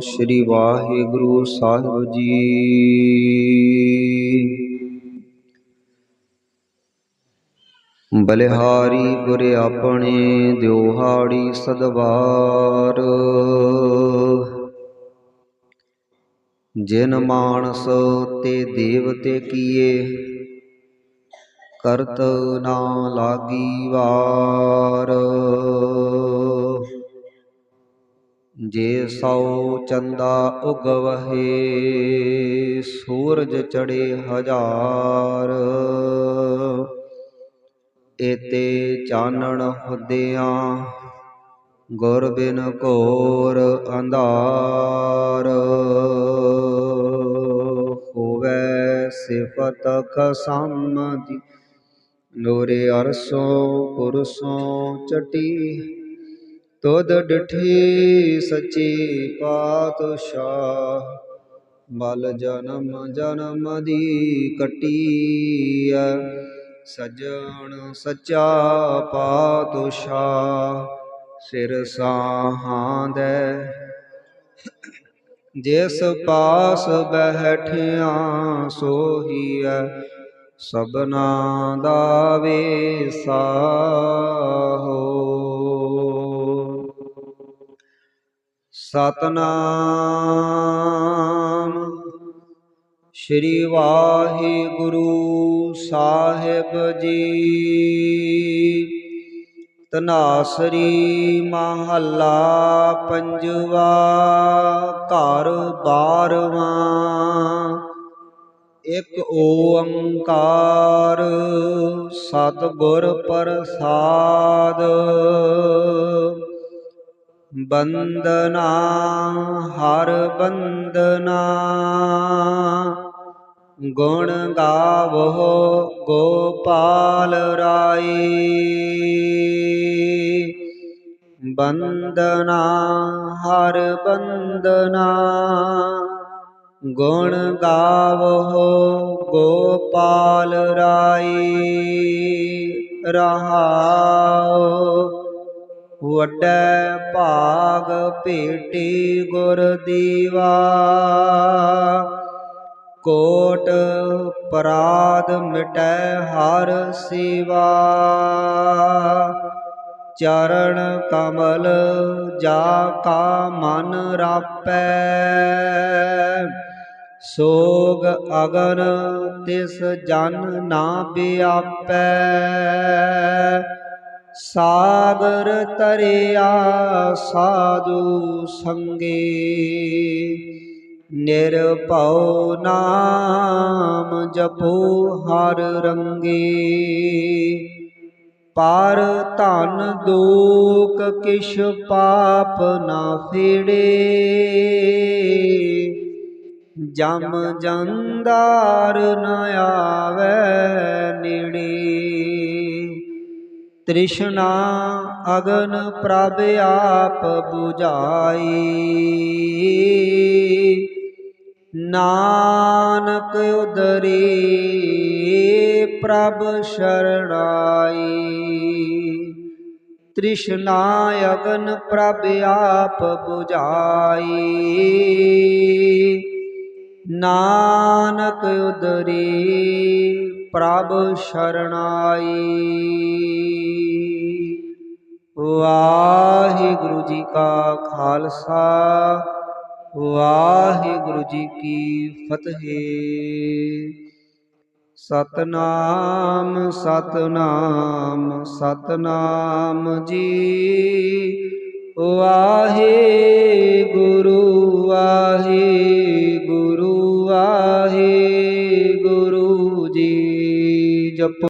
ਸ੍ਰੀ ਵਾਹਿਗੁਰੂ ਸਾਹਿਬ ਜੀ। ਬਲਿਹਾਰੀ ਗੁਰ ਆਪਣੇ ਦਿਉਹਾੜੀ ਸਦਵਾਰ। ਜਿਨ ਮਾਨਸ ਤੇ ਦੇਵਤੇ ਕੀਏ, ਕਰਤ ਨਾ ਲਾਗੀ ਵਾਰ। ਜੇ ਸੌ ਚੰਦਾ ਉਗਵਹੇ, ਸੂਰਜ ਚੜੇ ਹਜ਼ਾਰ। ਏਤੇ ਚਾਨਣ ਹੁਦਿਆਂ ਗੁਰ ਬਿਨ ਘੋਰ ਅੰਧਾਰ। ਹੋਵੇ ਸਿਫਤ ਖਸਮ ਦੀ, ਨੂਰੇ ਅਰਸੋਂ ਪੁਰਸੋਂ ਚਟੀ ਤੁਧ ਡਿਠੀ ਸੱਚੀ ਪਾਤਸ਼ਾਹ, ਬਲ ਜਨਮ ਜਨਮ ਦੀ ਕਟੀਐ, ਸਜਣ ਸੱਚਾ ਪਾਤਸ਼ਾਹ, ਸਿਰ ਸਾਹਾਂ ਦੇ। ਜਿਸ ਪਾਸ ਬੈਠਿਆ ਸੋਹੀਐ ਸਬਨਾ ਦਾ ਵੇਸਾ ਹੋ। ਸਤਨਾਮ। ਸ਼੍ਰੀ ਵਾਹਿਗੁਰੂ ਸਾਹਿਬ ਜੀ। ਤਨਾਸਰੀ ਮਹੱਲਾ ਪੰਜਵਾ ਘਰ ਬਾਰਵਾਂ। ਇਕ ਓੰਕਾਰ ਸਤਿਗੁਰ ਪ੍ਰਸਾਦ। ਬੰਦਨਾ, ਹਰ ਬੰਦਨਾ। ਗੁਣ ਗਾਵੋ ਗੋਪਾਲ ਰਾਈ। ਬੰਦਨਾ, ਹਰ ਬੰਦਨਾ। ਗੁਣ ਗਾਵੋ ਗੋਪਾਲ ਰਾਈ। ਰਹਾਉ ਵੱਡੈ ਭਾਗ ਭੇਟੀ ਗੁਰ ਦੀਵਾ। ਕੋਟ ਪਰਾਧ ਮਿਟੈ ਹਰ ਸੇਵਾ। ਚਰਨ ਕਮਲ ਜਾ ਕਾ ਮਨ ਰਾਪੈ। ਸੋਗ ਅਗਨ ਤਿਸ ਜਨ ਨਾ ਬਿਆਪੈ ਸਾਗਰ ਤਰਿਆ ਸਾਧੂ ਸੰਗੇ। ਨਿਰਭਉ ਨਾਮ ਜਪੋ ਹਰ ਰੰਗੇ। ਪਾਰ ਧਨ ਦੁਖ ਕਿਛ ਪਾਪ ਨਾ ਫੇੜੇ। ਜਮ ਜੰਦਾਰ ਨ ਆਵੇ ਨੇੜੇ। ਤ੍ਰਿਸ਼ਨਾ ਅਗਨ ਪ੍ਰਭ ਆਪ 부ਝਾਈ। ਨਾਨਕ ਉਦਰੀ ਪ੍ਰਭ ਸ਼ਰਣਾਈ। ਤ੍ਰਿਸ਼ਨਾ ਅਗਨ ਪ੍ਰਭ ਆਪ 부ਝਾਈ। ਨਾਨਕ ਉਦਰੀ ਪ੍ਰਭ ਸ਼ਰਣਾਈ। ਵਾਹਿਗੁਰੂ ਜੀ ਕਾ ਖਾਲਸਾ, ਵਾਹਿਗੁਰੂ ਜੀ ਕੀ ਫਤਿਹ। ਸਤਨਾਮ ਸਤਨਾਮ ਸਤਨਾਮ ਜੀ। ਵਾਹਿਗੁਰੂ ਵਾਹਿਗੁਰੂ